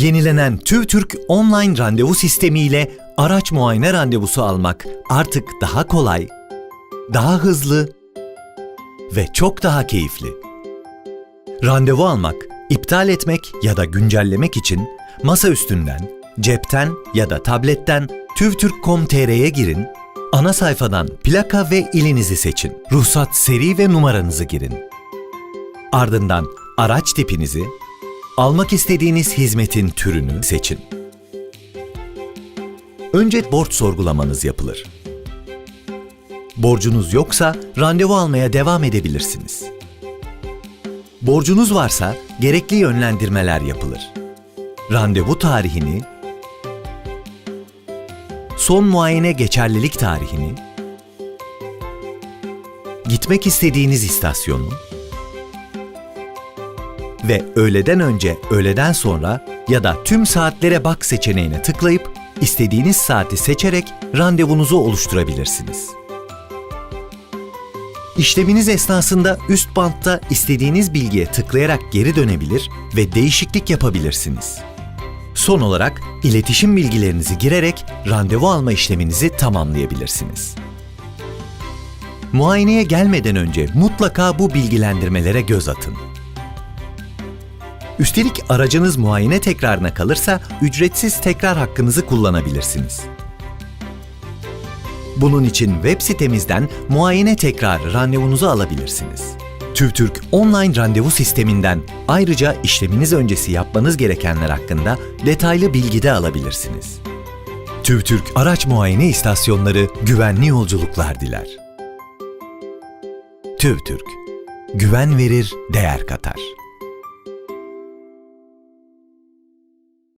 Yenilenen TÜVTÜRK online randevu sistemiyle araç muayene randevusu almak artık daha kolay, daha hızlı ve çok daha keyifli. Randevu almak, iptal etmek ya da güncellemek için masa üstünden, cepten ya da tabletten tüvtürk.com.tr'ye girin, ana sayfadan plaka ve ilinizi seçin. Ruhsat seri ve numaranızı girin. Ardından araç tipinizi, almak istediğiniz hizmetin türünü seçin. Önce borç sorgulamanız yapılır. Borcunuz yoksa randevu almaya devam edebilirsiniz. Borcunuz varsa gerekli yönlendirmeler yapılır. Randevu tarihini, son muayene geçerlilik tarihini, gitmek istediğiniz istasyonu ve öğleden önce, öğleden sonra ya da tüm saatlere bak seçeneğine tıklayıp istediğiniz saati seçerek randevunuzu oluşturabilirsiniz. İşleminiz esnasında üst bantta istediğiniz bilgiye tıklayarak geri dönebilir ve değişiklik yapabilirsiniz. Son olarak iletişim bilgilerinizi girerek randevu alma işleminizi tamamlayabilirsiniz. Muayeneye gelmeden önce mutlaka bu bilgilendirmelere göz atın. Üstelik aracınız muayene tekrarına kalırsa ücretsiz tekrar hakkınızı kullanabilirsiniz. Bunun için web sitemizden muayene tekrar randevunuzu alabilirsiniz. TÜVTÜRK online randevu sisteminden ayrıca işleminiz öncesi yapmanız gerekenler hakkında detaylı bilgi de alabilirsiniz. TÜVTÜRK araç muayene istasyonları güvenli yolculuklar diler. TÜVTÜRK Güven verir, değer katar.